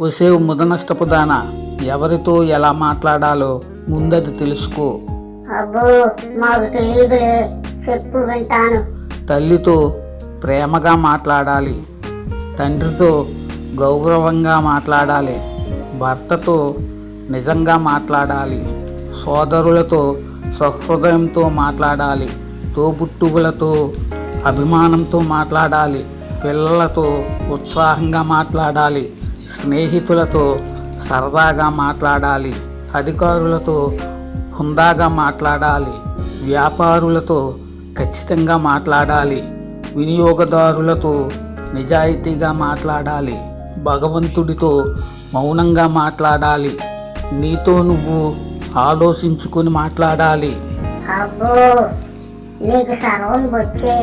ఒసే ముదనష్టపు దాన. ఎవరితో ఎలా మాట్లాడాలో ముందది తెలుసుకో. అబ్బో మాకు తెలియదులే చెప్పు వింటాను. తల్లితో ప్రేమగా మాట్లాడాలి. తండ్రితో గౌరవంగా మాట్లాడాలి. భర్తతో నిజంగా మాట్లాడాలి. సోదరులతో సహృదయంతో మాట్లాడాలి. తోబుట్టువులతో అభిమానంతో మాట్లాడాలి. పిల్లలతో ఉత్సాహంగా మాట్లాడాలి. స్నేహితులతో సరదాగా మాట్లాడాలి అధికారులతో హుందాగా మాట్లాడాలి వ్యాపారులతో ఖచ్చితంగా మాట్లాడాలి వినియోగదారులతో నిజాయితీగా మాట్లాడాలి భగవంతుడితో మౌనంగా మాట్లాడాలి నీతో నువ్వు ఆలోచించుకొని మాట్లాడాలి. అబ్బో నీకు సర్వం వచ్చే.